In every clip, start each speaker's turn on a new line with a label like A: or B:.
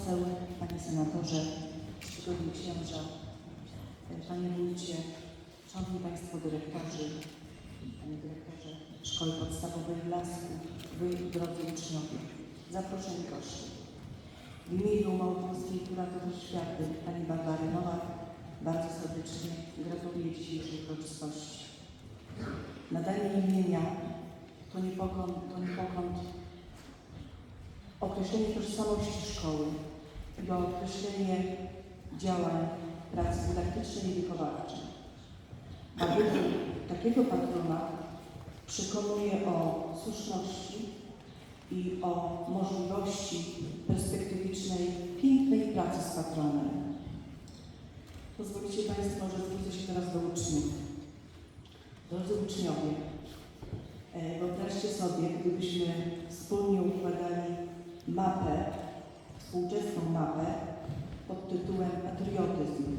A: poseł, panie senatorze, czcigodni księża, panie wójcie, szanowni państwo dyrektorzy, panie dyrektorze Szkoły Podstawowej w Lasku, wy drodzy uczniowie, zaproszeni goście. W imieniu Małopolskiej Kuratorzy Światy, pani Barbary Nowak, bardzo serdecznie gratuluję dzisiejszej uroczystości. Nadanie imienia to nie pokąd, to nie pokąd określenie tożsamości szkoły i określenie działań pracy dydaktycznej i wychowawczej. A wybór takiego patrona przekonuje o słuszności i o możliwości perspektywicznej, pięknej pracy z patronem. Pozwolicie Państwo, że zwrócę się teraz do uczniów. Drodzy uczniowie, e, wyobraźcie sobie, gdybyśmy wspólnie układali mapę, współczesną mapę pod tytułem Patriotyzm.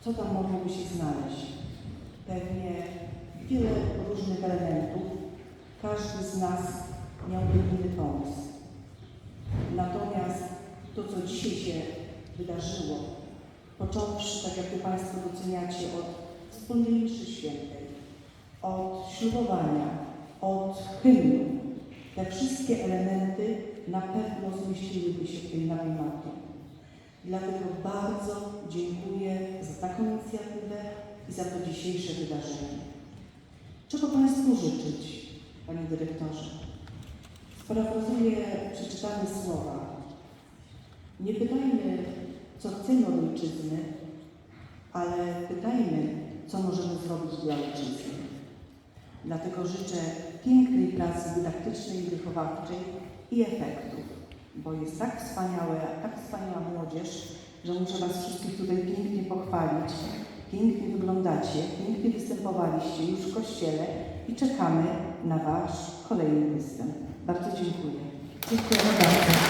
A: Co tam mogłoby się znaleźć? Pewnie wiele różnych elementów. Każdy z nas miałby inny pomysł. Natomiast to, co dzisiaj się wydarzyło, począwszy, tak jak tu Państwo doceniacie, od wspólnej mszy świętej, od ślubowania, od hymnu, te wszystkie elementy na pewno zmieściłyby się w nowej mapie. Dlatego bardzo dziękuję za taką inicjatywę i za to dzisiejsze wydarzenie. Czego Państwu życzyć, Panie Dyrektorze? Sparafrazuję przeczytane słowa. Nie pytajmy, co chcemy od ojczyzny, ale pytajmy, co możemy zrobić dla ojczyzny. Dlatego życzę pięknej pracy dydaktycznej i wychowawczej i efektów, bo jest tak wspaniałe, tak wspaniała młodzież, że muszę Was wszystkich tutaj pięknie pochwalić. Pięknie wyglądacie, pięknie występowaliście już w kościele i czekamy na Wasz kolejny występ. Bardzo dziękuję.
B: Dziękujemy bardzo.